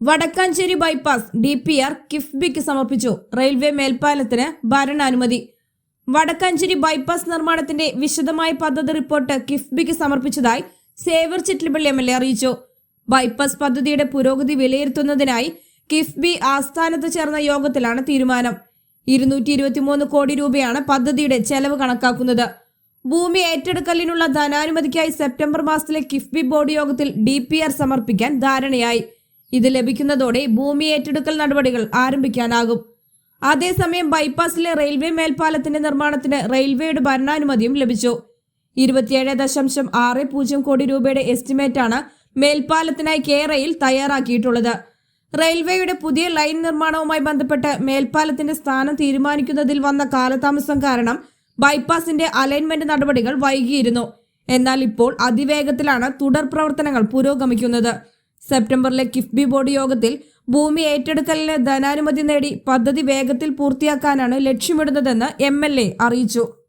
Vadakkanchery bypass D P R കിഫ്ബിക്ക് സമർപ്പിച്ചു. Railway മേൽപ്പാലത്തിന് ഭരണാനുമതി. വടക്കാഞ്ചേരി ബൈപ്പാസ് നിർമ്മാണത്തിന്റെ വിശദമായ പദ്ധതി റിപ്പോർട്ട് കിഫ്ബിക്ക് സമർപ്പിച്ചതായി Xavier Chittilappilly M L A അറിയിച്ചു. ബൈപ്പാസ് പദ്ധതിയുടെ പുരോഗതി വിലയിരുത്തുന്നതിനായി കിഫ്ബി ആസ്ഥാനത്ത് ചേർന്ന യോഗത്തിലാണ് തീരുമാനം. ഇരുന്നൂറ്റി ഇരുപത്തിമൂന്ന് കോടി രൂപയാണ് പദ്ധതിയുടെ ചെലവ് കണക്കാക്കുന്നത്. ഭൂമി ഏറ്റെടുക്കലിനുള്ള ധനാനുമതിക്കായി സെപ്റ്റംബർ മാസത്തിലെ കിഫ്ബി ബോർഡ് യോഗത്തിൽ ഡി സമർപ്പിക്കാൻ ധാരണയായി. ഇത് ലഭിക്കുന്നതോടെ ഭൂമി ഏറ്റെടുക്കൽ നടപടികൾ ആരംഭിക്കാനാകും. അതേസമയം ബൈപ്പാസിലെ റെയിൽവേ മേൽപ്പാലത്തിന്റെ നിർമ്മാണത്തിന് റെയിൽവേയുടെ ഭരണാനുമതിയും ലഭിച്ചു. ഇരുപത്തിയേഴ് ദശാംശം ആറ് പൂജ്യം കോടി രൂപയുടെ എസ്റ്റിമേറ്റാണ് മേൽപ്പാലത്തിനായി കേരയിൽ തയ്യാറാക്കിയിട്ടുള്ളത്. റെയിൽവേയുടെ പുതിയ ലൈൻ നിർമ്മാണവുമായി ബന്ധപ്പെട്ട് മേൽപ്പാലത്തിന്റെ സ്ഥാനം തീരുമാനിക്കുന്നതിൽ വന്ന കാലതാമസം കാരണം ബൈപ്പാസിന്റെ അലൈൻമെന്റ് നടപടികൾ വൈകിയിരുന്നു. എന്നാൽ ഇപ്പോൾ അതിവേഗത്തിലാണ് തുടർ പ്രവർത്തനങ്ങൾ പുരോഗമിക്കുന്നത്. സെപ്റ്റംബറിലെ കിഫ്ബി ബോർഡ് യോഗത്തിൽ ഭൂമി ഏറ്റെടുക്കലിന് ധനാനുമതി നേടി പദ്ധതി വേഗത്തിൽ പൂർത്തിയാക്കാനാണ് ലക്ഷ്യമിടുന്നതെന്ന് എം അറിയിച്ചു.